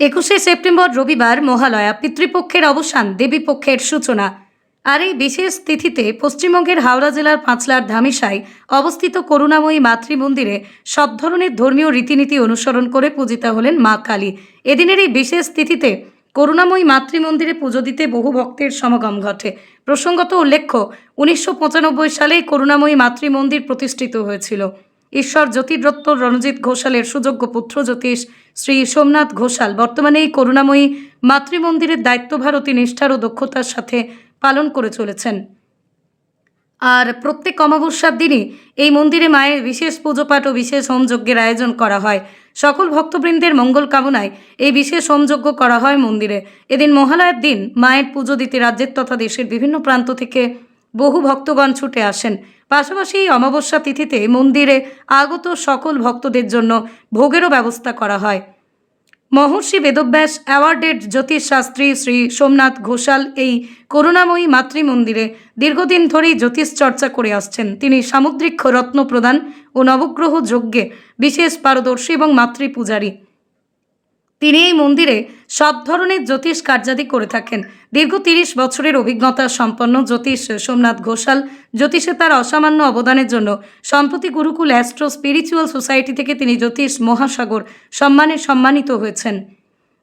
একুশে সেপ্টেম্বর রবিবার মহালয়া, পিতৃপক্ষের অবসান, দেবীপক্ষের সূচনা। আর এই বিশেষ তিথিতে পশ্চিমবঙ্গের হাওড়া জেলার পাঁচলার ধামিসায় অবস্থিত করুণাময়ী মাতৃ মন্দিরে সব ধরনের ধর্মীয় রীতিনীতি অনুসরণ করে পূজিতা হলেন মা কালী। এদিনের এই বিশেষ তিথিতে করুণাময়ী মাতৃ মন্দিরে পুজো দিতে বহু ভক্তের সমাগম ঘটে। প্রসঙ্গত উল্লেখ্য, উনিশশো পঁচানব্বই সালে করুণাময়ী মাতৃ মন্দির প্রতিষ্ঠিত হয়েছিল। ঈশ্বর জ্যোতির্দত্ত রণজিৎ ঘোষালের সুযোগ্য পুত্র জ্যোতিষ শ্রী সোমনাথ ঘোষাল। বর্তমানে এই করুণাময়ী মাতৃমন্দিরের দায়িত্বভার অতি নিষ্ঠার ও দক্ষতার সাথে পালন করে চলেছেন। আর প্রত্যেক অমাবস্যার দিনই এই মন্দিরে মায়ের বিশেষ পুজোপাঠ ও বিশেষ হোমযজ্ঞের আয়োজন করা হয়। সকল ভক্তবৃন্দের মঙ্গল কামনায় এই বিশেষ হোমযজ্ঞ করা হয় মন্দিরে। এদিন মহালয়ার দিন মায়ের পুজো দিতে রাজ্যের তথা দেশের বিভিন্ন প্রান্ত থেকে বহু ভক্তগণ ছুটে আসেন। পাশাপাশি এই অমাবস্যা তিথিতে মন্দিরে আগত সকল ভক্তদের জন্য ভোগেরও ব্যবস্থা করা হয়। মহর্ষি বেদব্যাস, অ্যাওয়ার্ডেড জ্যোতিষ শাস্ত্রী শ্রী সোমনাথ ঘোষাল এই করুণাময়ী মাতৃ মন্দিরে দীর্ঘদিন ধরেই জ্যোতিষ চর্চা করে আসছেন। তিনি সামুদ্রিক রত্ন প্রদান ও নবগ্রহ যজ্ঞে বিশেষ পারদর্শী এবং মাতৃ পূজারী তিনি এই মন্দিরে সব ধরনের জ্যোতিষ কার্যাদি করে থাকেন। দীর্ঘ তিরিশ বছরের অভিজ্ঞতা সম্পন্ন জ্যোতিষ সোমনাথ ঘোষাল জ্যোতিষে তার অসামান্য অবদানের জন্য সম্প্রতি গুরুকুল অ্যাস্ট্রো স্পিরিচুয়াল সোসাইটি থেকে তিনি জ্যোতিষ মহাসাগর সম্মানে সম্মানিত হয়েছেন।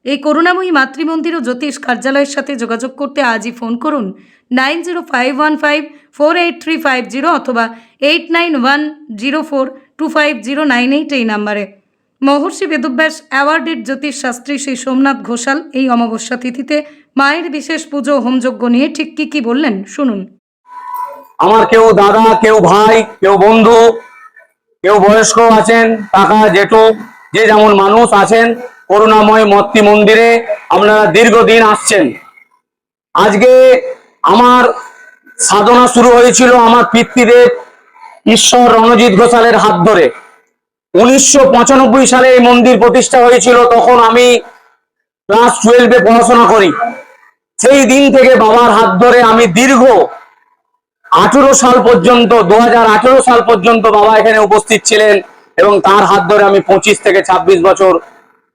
এই করুণাময়ী মাতৃমন্দির ও জ্যোতিষ কার্যালয়ের সাথে যোগাযোগ করতে আজই ফোন করুন nine zero five one five four eight three five zero অথবা eight nine one zero four two five zero nine eight এই নাম্বারে। মহর্ষি বেদব্যাস অ্যাওয়ার্ডেড জ্যোতিষ শাস্ত্রী শ্রী সোমনাথ ঘোষাল এই অমাবস্যা তিথিতে মায়ের বিশেষ পুজো, হোমযজ্ঞ নিয়ে ঠিক কী কী বললেন? শুনুন। আমার কেউ দাদা, কেউ ভাই, কেউ বন্ধু, কেউ বয়স্ক আছেন, কাকা, জেঠু, যে যেমন মানুষ আছেন, করুণাময় মত্তি মন্দিরে আপনারা দীর্ঘদিন আসছেন। আজকে আমার সাধনা শুরু হয়েছিল আমার পিতৃদেব ঈশ্বর রণজিৎ ঘোষালের হাত ধরে। উনিশশো পঁচানব্বই সালে এই মন্দির প্রতিষ্ঠা হয়েছিল, তখন আমি ক্লাস টুয়েলভে পড়াশোনা করি। সেই দিন থেকে বাবার হাত ধরে আমি দীর্ঘ আঠেরো সাল পর্যন্ত, দু হাজার আঠেরো সাল পর্যন্ত বাবা এখানে উপস্থিত ছিলেন এবং তার হাত ধরে আমি পঁচিশ থেকে ২৬ বছর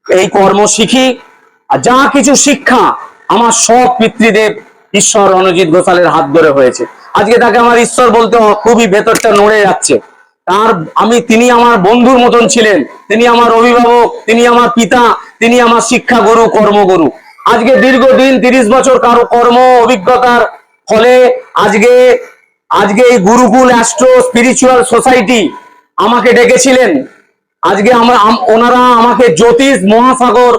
এই কর্ম শিখি। আর যা কিছু শিক্ষা আমার সব পিতৃদেব ঈশ্বর রণজিৎ ঘোষালের হাত ধরে হয়েছে। আজকে তাকে আমার ঈশ্বর বলতে খুবই ভেতরটা নড়ে যাচ্ছে। তার আমি তিনি আমার বন্ধুর মতন ছিলেন। তিনি আমার অভিভাবক, তিনি আমার পিতা, তিনি আমার শিক্ষা গুরু কর্মগুরু। আজকে দীর্ঘদিন তিরিশ বছর কারও কর্ম অভিজ্ঞতার ফলে আজকে আজকে এই গুরুকুল অ্যাস্ট্রো স্পিরিচুয়াল সোসাইটি আমাকে ডেকেছিলেন। আজকে আমরা ওনারা আমাকে জ্যোতিষ মহাসাগর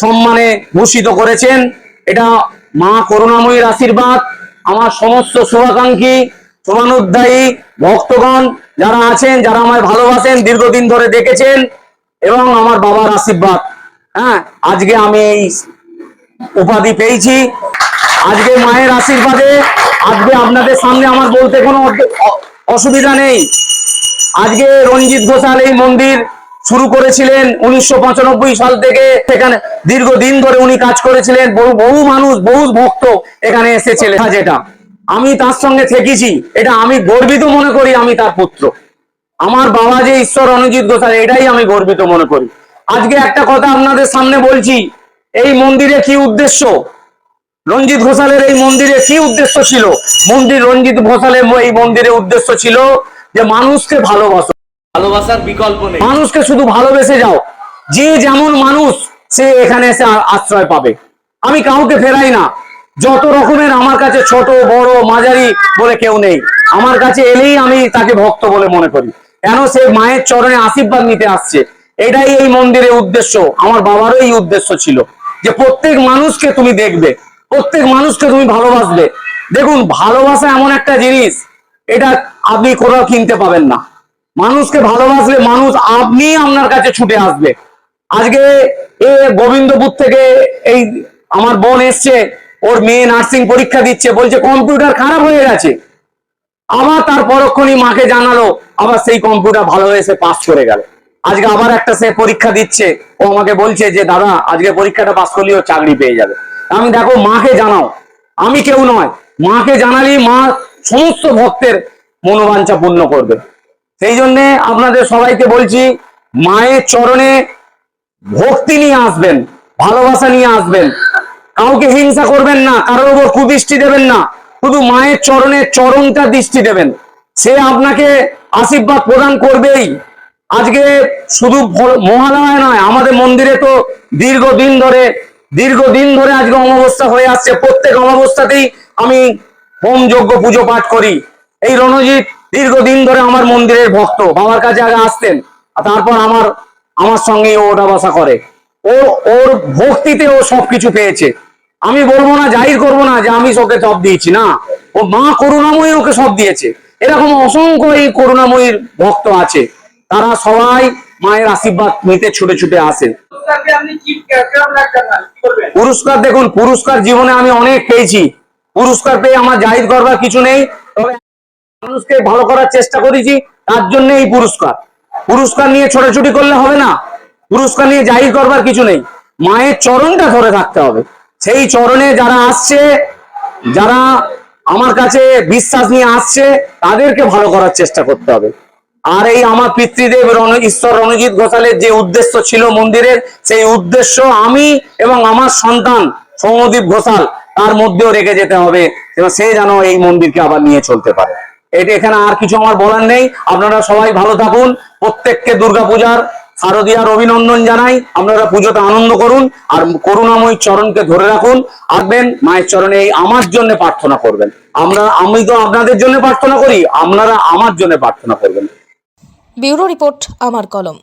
সম্মানে ভূষিত করেছেন। এটা মা করুণাময়ীর আশীর্বাদ। আমার সমস্ত শুভাকাঙ্ক্ষী শুভানুধ্যায়ী ভক্তগণ যারা আছেন, যারা আমায় ভালোবাসেন, দীর্ঘদিন ধরে দেখেছেন এবং আমার বাবার আশীর্বাদ। হ্যাঁ আজকে আমি এই উপাধি পেয়েছি। আজকে মায়ের আশীর্বাদে, আজকে আপনাদের সামনে আমার বলতে কোনো অসুবিধা নেই। আজকে রঞ্জিত ঘোষাল এই মন্দির শুরু করেছিলেন উনিশশো পঁচানব্বই সাল থেকে। সেখানে দীর্ঘদিন ধরে উনি কাজ করেছিলেন। বহু বহু মানুষ, বহু ভক্ত এখানে এসেছিলেন। যেটা আমি তার সঙ্গে থেকেছি এটা আমি গর্বিত মনে করি আমি তার পুত্র। আমার বাবা যে ঈশ্বর রণজিৎ ঘোষাল এটাই আমি গর্বিত মনে করি। আজকে একটা কথা আপনাদের সামনে বলছি এই মন্দিরে কি উদ্দেশ্য? রঞ্জিত ঘোষালের এই মন্দিরে কি উদ্দেশ্য ছিল? মন্দির রঞ্জিত ঘোষালের এই মন্দিরে উদ্দেশ্য ছিল যে মানুষকে ভালোবাসো। ভালোবাসার বিকল্প নেই। মানুষকে শুধু ভালোবেসে যাও। যে যেমন মানুষ সে এখানে এসে আশ্রয় পাবে। আমি কাউকে ফেরাই না। যত রকমের আমার কাছে ছোট, বড়, মাঝারি বলে কেউ নেই। আমার কাছে এলেই আমি তাকে ভক্ত বলে মনে করি। কেন সে মায়ের চরণে আশীর্বাদ নিতে আসছে? এটাই এই মন্দিরের উদ্দেশ্য। আমার বাবারও এই উদ্দেশ্য ছিল যে প্রত্যেক মানুষকে তুমি দেখবে, প্রত্যেক মানুষকে তুমি ভালোবাসবে। দেখুন, ভালোবাসা এমন একটা জিনিস, এটা আপনি কোথাও কিনতে পাবেন না। মানুষকে ভালোবাসলে মানুষ আপনি আপনার কাছে ছুটে আসবে। আজকে এ গোবিন্দপুর থেকে এই আমার বোন এসছে ওর মেয়ে নার্সিং পরীক্ষা দিচ্ছে, বলছে কম্পিউটার খারাপ হয়ে গেছে। আবার তার পরক্ষণই মাকে জানালো, আবার সেই কম্পিউটার ভালো হয়ে সে পাস করে গেল। আজকে আবার একটা সে পরীক্ষা দিচ্ছে, ও আমাকে বলছে যে, দাদা, আজকে পরীক্ষাটা পাস করলেও চাকরি পেয়ে যাবে। আমি দেখো, মাকে জানাও। আমি কেউ নয়, মাকে জানালেই মা সমস্ত ভক্তের মনোবাঞ্ছা পূর্ণ করবে। সেই জন্যে আপনাদের সবাইকে বলছি, মায়ের চরণে ভক্তি নিয়ে আসবেন, ভালোবাসা নিয়ে আসবেন। কাউকে হিংসা করবেন না, কারোর উপর কুদৃষ্টি দেবেন না, শুধু মায়ের চরণে চরণটা দৃষ্টি দেবেন। সে আপনাকে আশীর্বাদ প্রদান করবেই। আজকে শুধু মহালয় নয়, আমাদের মন্দিরে তো দীর্ঘদিন ধরে দীর্ঘদিন ধরে আজকে অমাবস্যা হয়ে আসছে। প্রত্যেক অমাবস্যাতেই আমি হোম যজ্ঞ পুজো পাঠ করি। এই রণজিৎ দীর্ঘদিন ধরে আমার মন্দিরের ভক্ত, বাবার কাছে আগে আসতেন তারপর আমার আমার সঙ্গে ও ওঠা বসা করে। ও ওর ভক্তিতে ও সবকিছু পেয়েছে। আমি বলব না জাহির করব না যে আমি ওকে সব দিয়েছি না। ও মা করুণাময়ী ওকে সব দিয়েছে। এরকম অসংখ্য এই করুণাময়ীর ভক্ত আছে। তারা সবাই মায়ের আশীর্বাদ নিতে ছুটে ছুটে করবেন পুরস্কার দেখুন পুরস্কার জীবনে আমি অনেক পেয়েছি। পুরস্কার পেয়ে আমার জাহির করবার কিছু নেই। তবে মানুষকে ভালো করার চেষ্টা করেছি তার জন্য এই পুরস্কার। পুরস্কার নিয়ে ছোটাছুটি করলে হবে না। পুরস্কার নিয়ে জাহির করবার কিছু নেই। মায়ের চরণটা ধরে থাকতে হবে। সেই চরণে যারা আসছে, যারা আমার কাছে বিশ্বাস নিয়ে আসছে, তাদেরকে ভালো করার চেষ্টা করতে হবে। আর এই আমার পিতৃদেব ঈশ্বর রণজিৎ ঘোষালের যে উদ্দেশ্য ছিল মন্দিরের, সেই উদ্দেশ্য আমি এবং আমার সন্তান সৌমদীপ ঘোষাল তার মধ্যেও রেখে যেতে হবে সে যেন এই মন্দিরকে আবার নিয়ে চলতে পারে। এটা এখানে আর কিছু আমার বলার নেই। আপনারা সবাই ভালো থাকুন। প্রত্যেককে দুর্গাপূজার শারদীয়ার অভিনন্দন জানাই। আপনারা পুজোতে আনন্দ করুন আর করুণাময় চরণকে ধরে রাখুন। আসবেন মায়ের চরণে এই আমার জন্য প্রার্থনা করবেন। আমরা, আমি তো আপনাদের জন্য প্রার্থনা করি, আপনারা আমার জন্য প্রার্থনা করবেন। ব্যুরো রিপোর্ট, আমার কলম।